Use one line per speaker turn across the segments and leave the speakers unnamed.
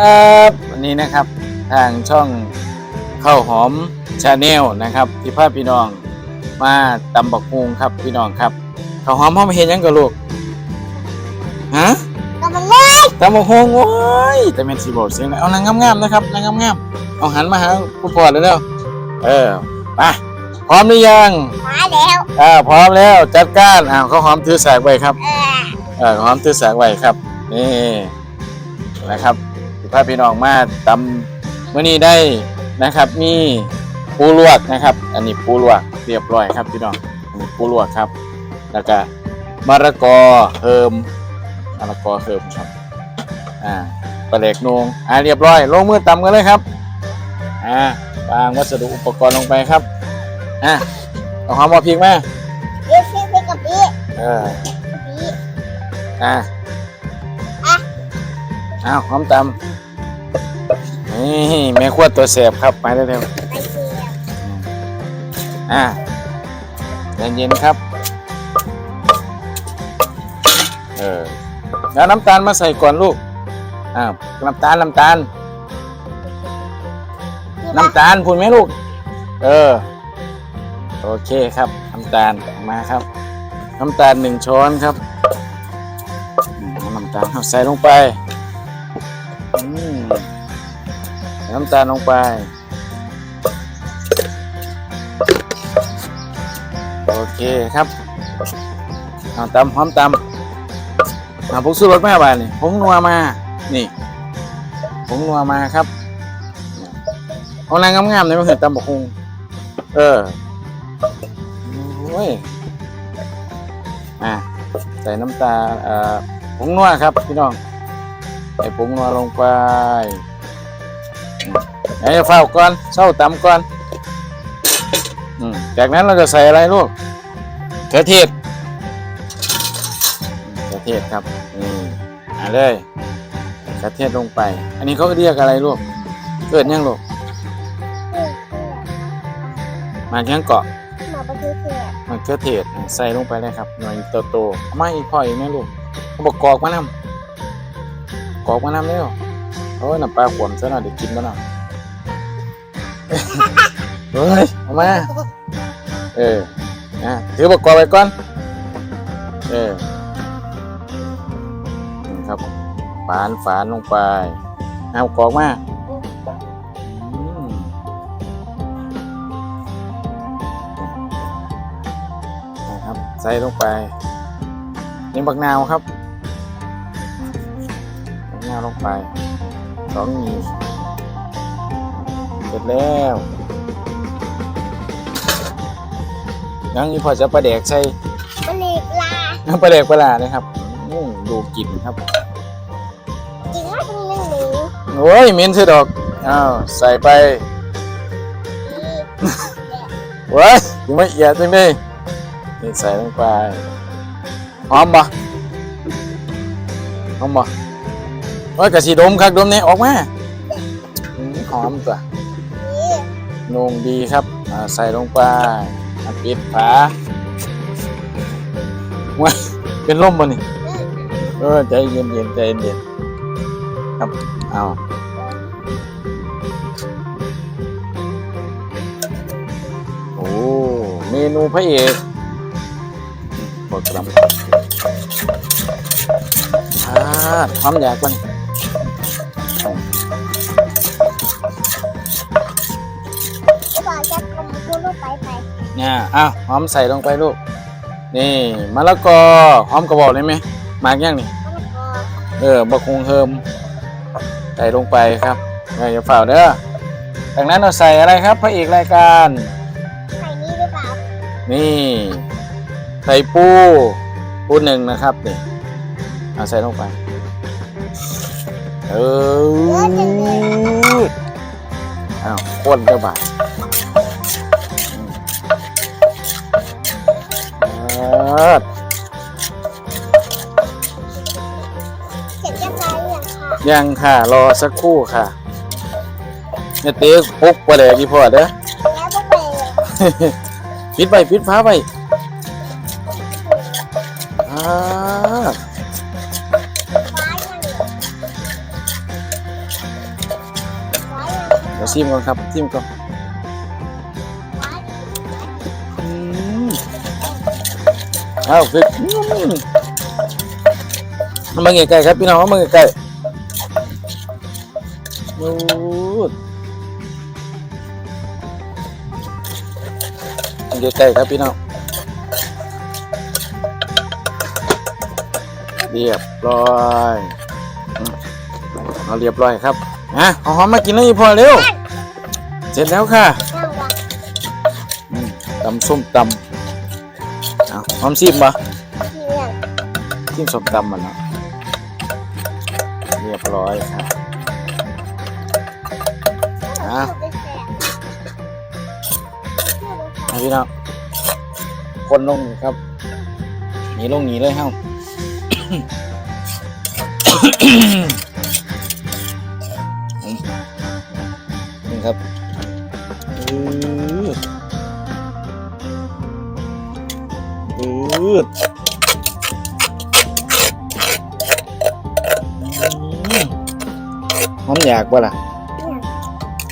ครับวันนี้นะครับทางช่องข้าวหอมชาแนลนะครับที่พาพี่น้องมาตำบักฮุงครับพี่น้องครับข้าวหอมพ่อมาเห็นยังกับลูกฮะ
ก็มันเลย
ตำบักฮุงโอ้ยแต่เป็นสีบอกเสียงนะเอานางงามๆนะครับนางงามๆเอาหันมาหาผู้ปอดเลยเร็วเออไปพร้อมหรือยัง
มาแล้ว
อ่าพร้อมแล้วจัดการอ้าวข้าวหอมถือสากไว้ครับ
เออ
เออหอมตื้อสากไว้ครับนี่นะครับสิ พาพี่น้องมาตำเมื่อนี้ได้นะครับ มีปูลวกนะครับ อันนี้ปูลวกเรียบร้อยครับพี่น้องอันนี้ปูลวกครับ แล้วก็มะระกอเฮิมมะระกอเฮิมครับอ่าปลาเล็กนงอ่าเรียบร้อย ลงมือตำกันเลยครับอ่าวางวัสดุอุปกรณ์ลงไปครับอ่าเอาหอมมาพริกมา
เดี๋ยวซื้อไปกับพี่
เออ
พี่
อะ
อะ
อ้าวหอมตำ นี่แม่ขวดตัวแสบครับไปเร็ว
ไปเชียร์
ๆอะเย็นๆครับ เออแล้วน้ำตาลมาใส่ก่อนลูกอ้าวน้ำตาลน้ำตาล
พี่
น้ำตาลพูดไหมลูก เออ โอเคครับ น้ำตาลมาครับ น้ำตาลหนึ่งช้อนครับอืมเอาน้ำตาลเอาใส่ลงไป อืมใส่ น้ำตาลลงไปโอเคครับเอาตำหอมตำเอาผงสูรสมาบ้านนี่ผงนัวมานี่ผงนัวมาครับเอานางงามๆเลยมาเห็นตำบกฮุงเออโอ้ยอะใส่น้ำตาเอ่อผงนัวครับพี่น้องใส่ผงนัวลงไป อืมเดี๋ยวเฝ้าก่อนเศร้าตำก่อนอืจากนั้นเราจะใส่อะไรลูกเขือเทศเขือเทศครับนี่อะเลยเขือเทศลงไป อันนี้เขาเรียกอะไรลูกเกิดยังลูกมาแข้งเกาะ
มอไปซื้อเชียร์
มันเขือเทศใส่ลงไปเลยครับหน่อยโตๆเอามาอีกพ่ออีกนะลูกเขาบอกกอกมานำกอกมานำเร็ว โอ้ยน้ำปลาขวมซะหน่อยเดี๋ยวกินมาหน่อยเฮ้ยเอามาเอออะถือบอกกรอกไปก่อนเออนี่ครับฝานฝานลงไปเอากรอกมาอืมนะครับใส่ลงไปนี่บักนาวครับบักนาวลงไป สองหนีบเสร็จแล้วยังนี่พอจะประเดกใส่
มันอีกลา
น้ำประเดกปลาร้านะครับอืมดูกลิ่นครับ
จริงว่าเป็นหนึ่งหนู
โอ้ยเหม็นเสียดอกอ้าวใส่ไป
พี่
เว้ยยังไม่เอียดจังเลยนี่ใส่ลงไปหอมปะหอมปะ โอ้ยกะสีดมครับดมนี่ออกมาหอมตัว
พี่
งดีครับใส่ลงไปปิดฝาว้าเป็นร่มบ่นี่เออใจเย็นเย็นๆใจเย็นๆครับเอาโอ้เมนูพระเอกบดกระมอ่าพร้อมอยากก่อน
กลมคุณลงไปไป
เนี่ยอ้าวหอมใส่ลงไปลูก นี่มะละกอหอมกระบอกได้ไหมหมากยังนี่
มะละกอ
เออบักคงเฮิมใส่ลงไปครับเอออย่าฝ่าเด้อจากนั้นเราใส่อะไรครับพระเอกรายการ
ใส่นี่หรือเปล่า
นี่ ใส่ปูปูหนึ่งนะครับนี่เอาใส่ลงไป เอออ้าวโคนกระบาด มเออ
เสร็จเรียบร้อยหรือยังค่ะ
ยังค่ะ รอสักครู่ค่ะเนี่ยเต๊กปุ๊กไปเลยกี่พอเด้อ
แล้วก็ไปเลย
ปิดไปปิดฟ้าไปอ่า
ฟ้ายังเหลือ
มาชิมก่อนครับชิมก่อน เอาฟิกอืมเอามาใกล้ๆครับพี่น้องเอามาใกล้ๆดูดเอาใกล้ๆครับพี่น้องเรียบร้อยอืมเอาเรียบร้อยครับอะเอาหอมมากินเลยพอเร็ว เสร็จแล้วค่ะ
นั่งวะ
อืมตำส้มตำ เอาหอมซิมปะ
เนี่ย
ซิมส้มตำมันเนาะเรียบร้อยครับอะเอาพี่น้องคนลงนี่ครับหนีลงหนีเลยเฮ้านี่ครับ อืดอืมหอมอยากป่ะล่ะ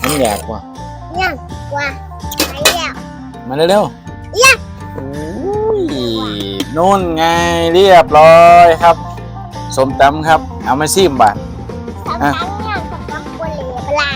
หอมอยากป่ะ
เนี่ยกว่าไปแล้ว
มาเร็ว
เย้
ๆโอ้ยนู่นไงเรียบร้อยครับ สมตำครับ เอามาซิมบาท
ทำทั้งเนี่ยทำทั้งคนเหลวปลา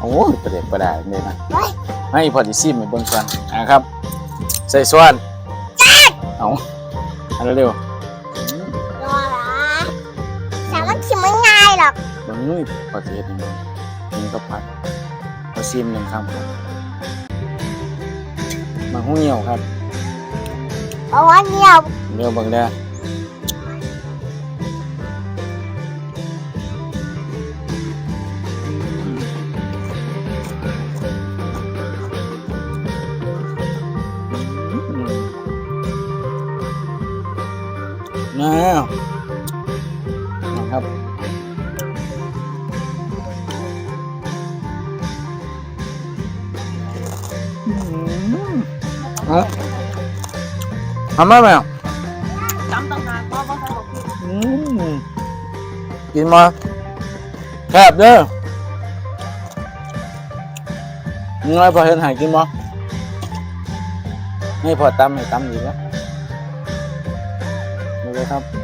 โอ้ยประเด็กประดาเนี่ยนะ
เฮ้ย
ให้พอดีซิมไปเบนส่วนนะครับ ใส่ส่วน เอาอันเร็ว
รอเหรอแต่มันคิดไม่ง่ายหรอก
ๆตรงนี้พอดีเฮ็ดนี่นี่ก็ผัดเอาซิมหนึ่งคำครับมาหุ้งเหี่ยวครับ
เพราะว่าเนี่ย
เร็วเบังได้อ มานะครับอืมอาทำได้ไหม
จำต่างหากว่าว่าใส่บอกพี่
อืมกินมาแคบเด้อยังไงพอเห็นหายกินมาให้พอตำให้ตำดีแล้ว เลยครับ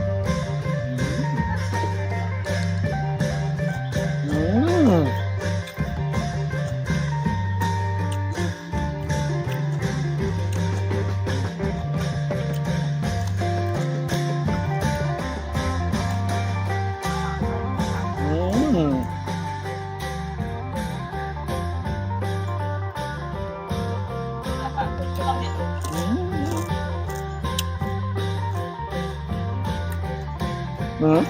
อืม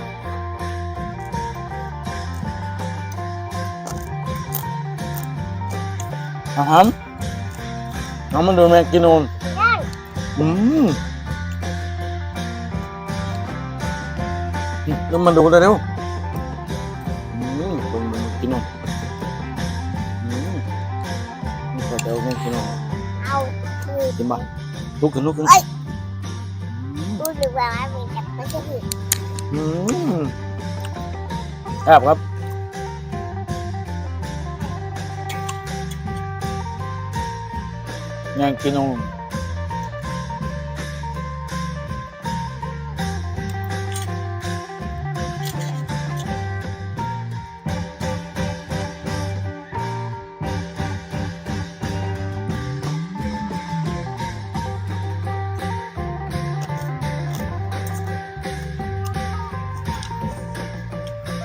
อาหารน้องมันดูแม่กินนูน
นั่น
อืมแล้วมาดูเร็วอืมคนมันกินนูนอืมนี่ก็เดี๋ยวแม่กินนูน
เอาคือ
กินบ่ลุกขึ้นลุกขึ้น
ดูหรือว่ามีแต่ไม่ใช่ ผิด
อืมครับครับยังกินนูน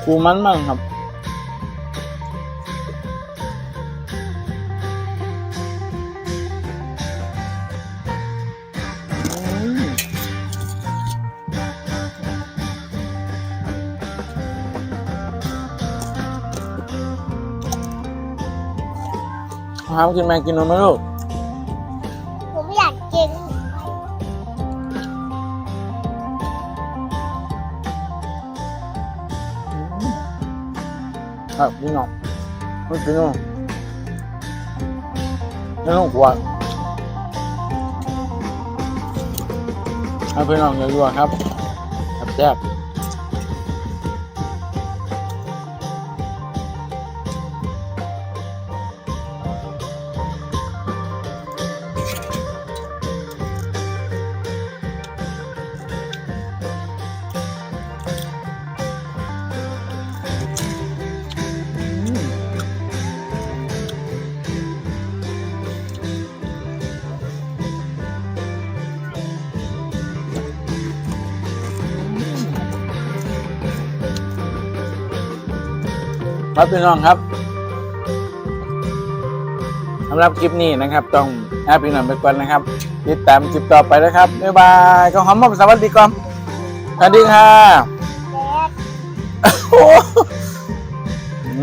คูมันมั่งครับอืมหามกินแมงกินนมไหมลูก ครับพี่น้องไม่กินนมไม่ต้องกลัวให้พี่น้องอย่าลวครับครับแซ่บ ครับพี่น้องครับสำหรับคลิปนี้นะครับ ต้องลาพี่น้องไปก่อนนะครับ ติดตามคลิปต่อไปนะครับบ๊ายบายก็หอมมอบสวัสดีก่อนสวัสดีค่ะ
เด็ก
โอ้โ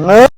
ห